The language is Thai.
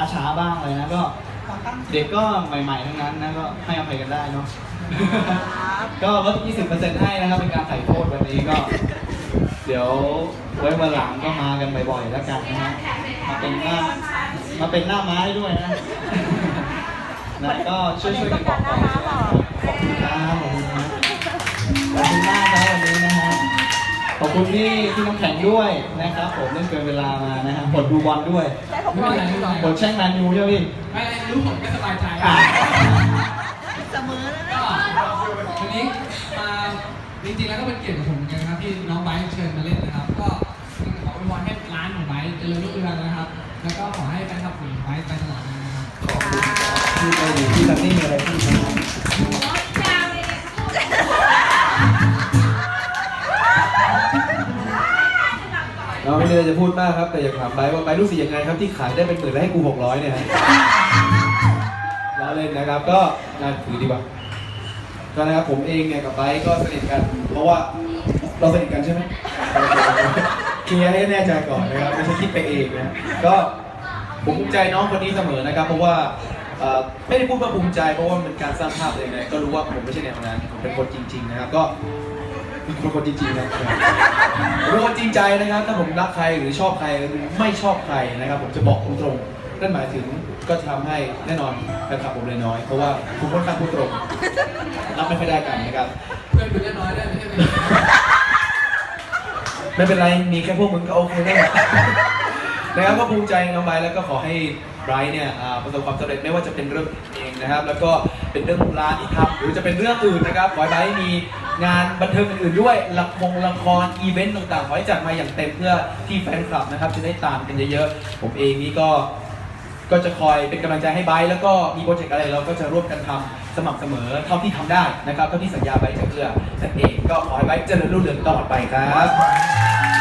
าช้าบ้างเลยนะก็เด็กก็ใหม่ ๆ ทั้งนั้นนะก็ให้อภัยกันได้เนาะก็ลด20%ให้นะครับเป็นการไถ่โทษวันนี้ก็ เดี๋ยวไว้วันหลังก็มากันบ่อยๆแล้วกันนะฮะมาเป็นหน้ามาเป็นหน้าม้าให้ด้วยนะนะก็ช่วยๆกันบอกต่อขอบคุณครับ อบคุณที่ที่น้ำแข็งด้วยนะครับผมเล่นเกินเวลามานะฮะกดดูบอลด้วยได้ผมรออยู่กดแช่งแมนยูใช่ไหมพี่ไม่รู้ผมก็สบายใจอะเสมอแล้วนะก็วันนี้มาจริงๆแล้วก็เป็นเกียรติกับผมเหมือนกันครับที่น้องไบร์ทเชิญมาเล่นนะครับ ก็ขออวยพรให้ร้านของไบร์ทเจริญรุ่งเรืองนะครับ แล้วก็ขอให้แฟนคลับของไบร์ทไปตลอดนะครับ พี่ไปดีพี่ซันนี่มีอะไร เราไม่มีอะไรจะพูดมากครับ แต่อยากถามไบร์ทว่าไบร์ทรู้สึกยังไงครับที่ขายได้เป็นหมื่นแล้วให้กูหกร้อยเนี่ยฮะล้อเล่นนะครับ ก็งานถือดีกว่าก็นะครับผมเองเนี่ยกับไบร์ทก็สนิทกัน เพราะว่าเราสนิทกันใช่ไหมเคลียร์ให้แน่ใจก่อนนะครับไม่ใช่คิดไปเองนะก็ผมภูมิใจน้องคนนี้เสมอนะครับ เพราะว่าไม่ได้พูดว่าภูมิใจเพราะว่ามันเป็นการสร้างภาพเลยนะก็รู้ว่าผมไม่ใช่แนวนั้นผมเป็นคนจริง ๆ นะครับ ก็ เป็นคนจริงๆนะผมเป็นคนจริงใจนะครับ ถ้าผมรักใครหรือชอบใครหรือไม่ชอบใครนะครับ ผมจะบอกตรงๆนั่นหมายถึงก็จะทำให้แน่นอนแฟนคลับผมเลยน้อย เพราะว่าผมค่อนข้างพูดตรงรับไม่ค่อยได้กันนะครับ เพื่อนคุณจะน้อยได้ไม่ใช่ไหมไม่เป็นไร มีแค่พวกมึงก็โอเคแล้วนะครับก็ภูมิใจน้องไบร์ทแล้วก็ขอให้ไบรท์เนี่ยอ่าประสบความสำเร็จไม่ว่าจะเป็นเรื่องเองนะครับ แล้วก็เป็นเรื่องร้านที่ทำหรือจะเป็นเรื่องอื่นนะครับขอให้ไบรท์มี งานบันเทิงอื่นๆด้วยละครละครอีเวนต์ต่างๆขอให้จัดมาอย่างเต็มเพื่อที่แฟนคลับนะครับจะได้ตามกันเยอะๆ ผมเองนี่ก็ก็จะคอยเป็นกำลังใจให้ไบร์ทแล้วก็มีโปรเจกต์อะไรเราก็จะร่วมกันทำสม่ำเสมอเท่าที่ทำได้นะครับเท่าที่สัญญาไว้จะเพื่อนั่นเองก็ขอให้ไบร์ทเจริญรุ่งเรืองตลอดไปครับ